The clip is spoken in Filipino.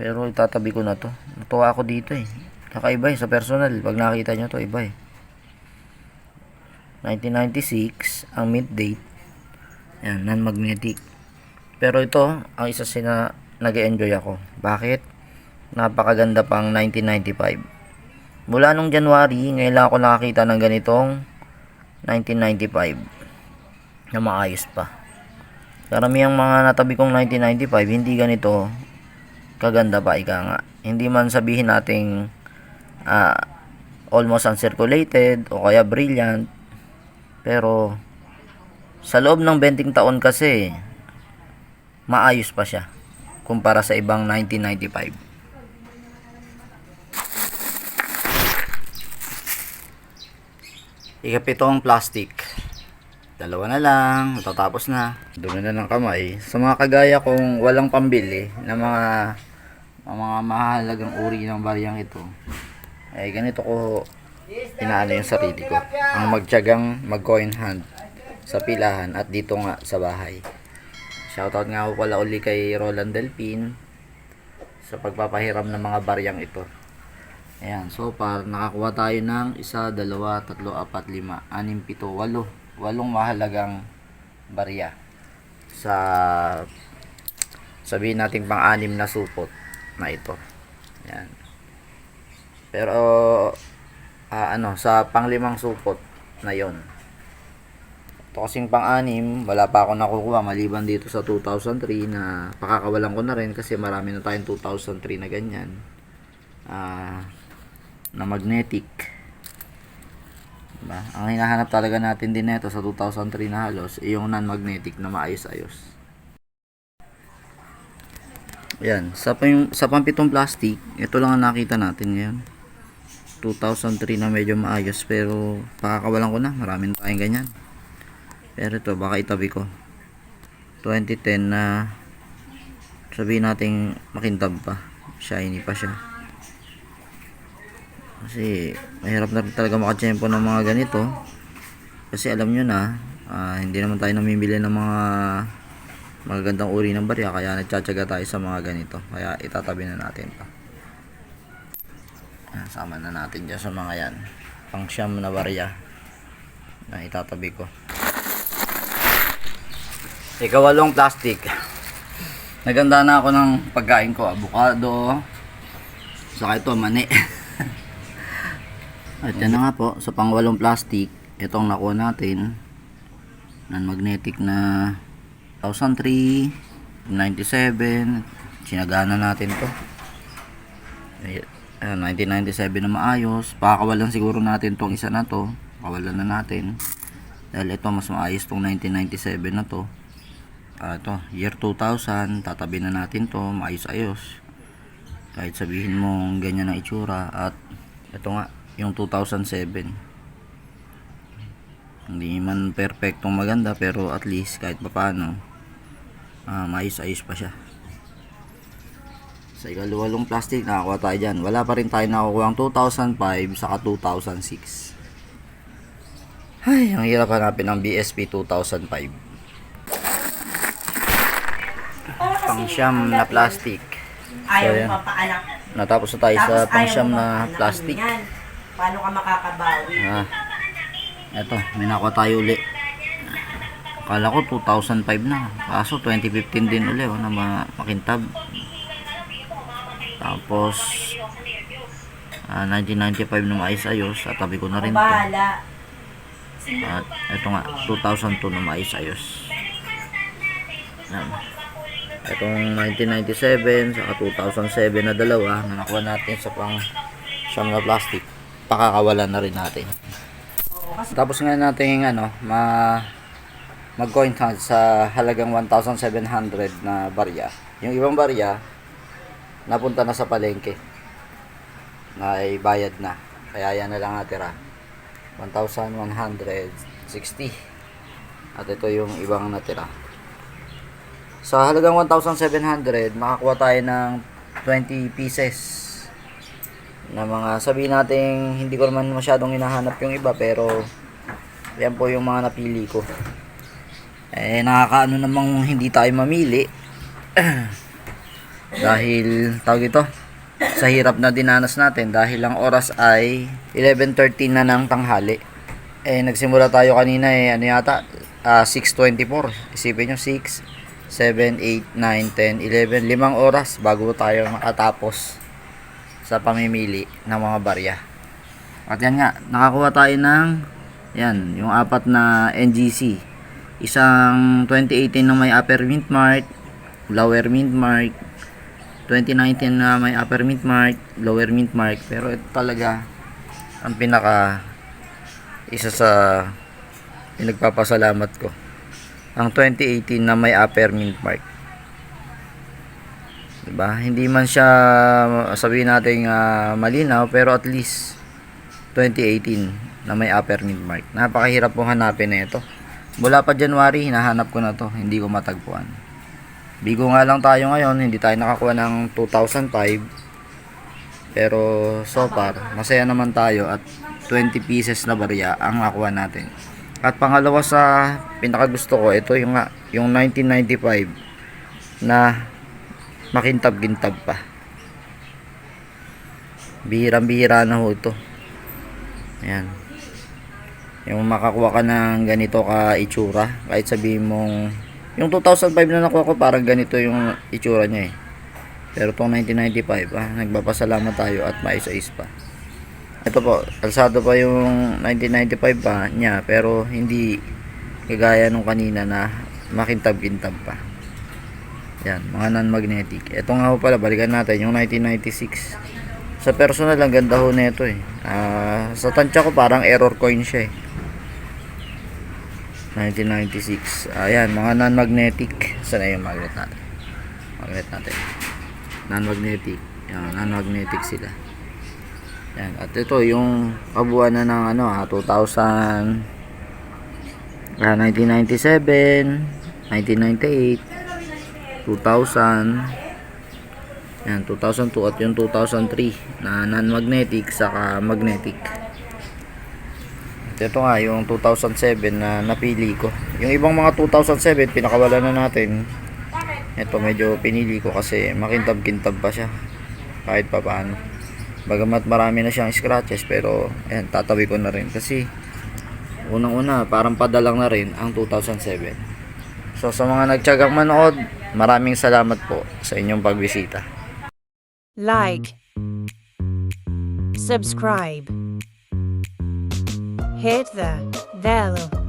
Pero itatabi ko na to. Natuwa ako dito eh. Kakaiba eh sa personal. Pag nakita nyo to, iba eh. 1996, ang mint date. Yan, non-magnetic. Pero ito, ang isa sina nag-enjoy ako. Bakit? Napakaganda pang 1995. Mula nung January, ngayon lang ako nakakita ng ganitong 1995 na maayos pa. Karamihang mga natabi kong 1995, hindi ganito kaganda pa ika nga. Hindi man sabihin nating ah, almost uncirculated o kaya brilliant. Pero sa loob ng 20 taon kasi maayos pa siya kumpara sa ibang 1995. Ikapitong plastic. Dalawa na lang, matatapos na. Dumi na ng kamay. Sa mga kagaya kong walang pambili na mga ang mga mahalagang uri ng bariyang ito, ay ganito ko inaano yung sarili ko. Ang magtiyagang mag-coin hand sa pilahan at dito nga sa bahay. Shoutout nga ako pala uli kay Roland Delpin sa pagpapahiram ng mga bariyang ito. Ayan, so far nakakuha tayo ng isa, dalawa, tatlo, apat, lima, anim, pito, walo. Walong mahalagang barya sa sabihin natin pang-anim na supot na ito. Ayan. Pero ah, ano, sa panglimang supot na yon. Ito kasing pang-anim, wala pa ako nakukuha maliban dito sa 2003 na pakakawalan ko na rin kasi marami na tayong 2003 na ganyan. Ah, na magnetic. Diba? Ang hinahanap talaga natin din nito sa 2003 na halos, ay yung non-magnetic na maayos-ayos. Yan, sa, pang, sa pampitong plastic, ito lang ang nakita natin ngayon. 2003 na medyo maayos pero pakakawalan ko na, maraming tayong ganyan. Pero ito, baka itabi ko. 2010 na sabihin nating makintab pa. Shiny pa siya. Kasi mahirap na talaga makachempo ng mga ganito. Kasi alam nyo na, ah, hindi naman tayo namimili ng mga magagandang uri ng barya kaya nagtsatsaga tayo sa mga ganito. Kaya itatabi na natin. Ah, sama na natin dyan sa mga yan. Pang siyam na barya na itatabi ko. Ikawalong plastic. Naganda na ako ng pagkain ko. Avocado. Saka ito, mani. At yan na nga po, sa pangwalong plastic, itong nakuha natin, non-magnetic na 2003, 97, sinagana natin to. Ay- Ayan, 1997 na maayos. Pakakawalan siguro natin tong isa na to. Pakawalan na natin. Dahil ito, mas maayos tong 1997 na to. Ah, ito, year 2000, tatabi na natin to, maayos-ayos. Kahit sabihin mo ganyan ang itsura. At ito nga, yung 2007 hindi man perfectong maganda pero at least kahit papaano ah, maayos-ayos pa siya sa ikaluwalong plastic nakakuha tayo dyan wala pa rin tayo nakukuha ang 2005 saka 2006 ay ang hirap hanapin ng BSP 2005 pang siyam na plastic Ayaw So, papaanak. natapos na tayo sa Tapos pang ayaw siyam mo na papaanak plastic Yan. Paano ka makakabawi? Ah. Eto, may nakuha tayo uli. Akala ko 2005 na. Kaso 2015 din uli oh, na ma- makintab. Tapos ah, 1995 na maayos-ayos. At tabi ko na rin to. At eto nga, 2002 na maayos-ayos. Yan. Itong 1997 saka 2007 na dalawa na nakuha natin sa pang siyam na plastic. Pakakawalan na rin natin. Tapos nga natin ano, ma mag-coin count sa halagang 1,700 na barya. Yung ibang barya, napunta na sa palengke. Na ay bayad na. Kaya yan na lang natira. 1,160. At ito yung ibang natira. Sa halagang 1,700, makakuha tayo ng 20 pieces na mga sabihin natin hindi ko naman masyadong hinahanap yung iba pero yan po yung mga napili ko eh nakakaano namang hindi tayo mamili Dahil, tawag ito, sa hirap na dinanas natin dahil ang oras ay 11.13 na ng tanghali. Eh, nagsimula tayo kanina eh, ano yata, ah, 6.24. Isipin nyo, 6, 7, 8, 9, 10, 11, limang oras bago tayo makatapos sa pamimili ng mga barya. At yan nga, nakakuha tayo ng, yan, yung apat na NGC. Isang 2018 na may upper mint mark, lower mint mark, 2019 na may upper mint mark, lower mint mark, pero ito talaga ang pinaka isa sa pinagpapasalamat ko. Ang 2018 na may upper mint mark. Diba? Hindi man siya sabihin natin ah, malinaw pero at least 2018 na may upper mint mark. Napakahirap pong hanapin na ito. Mula pa January, hinahanap ko na to. Hindi ko matagpuan. Bigo nga lang tayo ngayon, hindi tayo nakakuha ng 2005. Pero so far, masaya naman tayo at 20 pieces na barya ang nakuha natin. At pangalawa sa pinakagusto ko, ito yung, yung 1995 na makintab-gintab pa. Bihirang-bihira na ho ito. Ayan. Yung makakuha ka ng ganito ka itsura, kahit sabihin mong yung 2005 na nakuha ko parang ganito yung itsura niya eh. Pero itong 1995, ah, nagpapasalamat tayo at maisa-is pa. Ito po, kalsado pa yung 1995 pa niya, pero hindi kagaya nung kanina na makintab-kintab pa. Yan, mga non-magnetic. Ito nga ho pala, balikan natin yung 1996. Sa personal, ang ganda ho nito eh. Ah, sa tansya ko parang error coin siya eh. 1996. Ayan, mga non-magnetic. Saan na yung magnet natin? Magnet natin. Non-magnetic. Non-magnetic sila. Yan. At ito, yung kabuuan na ng ano, ah, 2000, ah, 1997, 1998, 2000, yan, 2002 at yung 2003 na non-magnetic saka magnetic. Ito nga, yung 2007 na napili ko. Yung ibang mga 2007, pinakawala na natin. Ito medyo pinili ko kasi makintab-kintab pa siya. Kahit pa paano. Bagamat marami na siyang scratches pero ayan, tatabi ko na rin kasi unang-una parang padalang na rin ang 2007. So sa mga nagtyagang manood, maraming salamat po sa inyong pagbisita. like, subscribe, hit the bell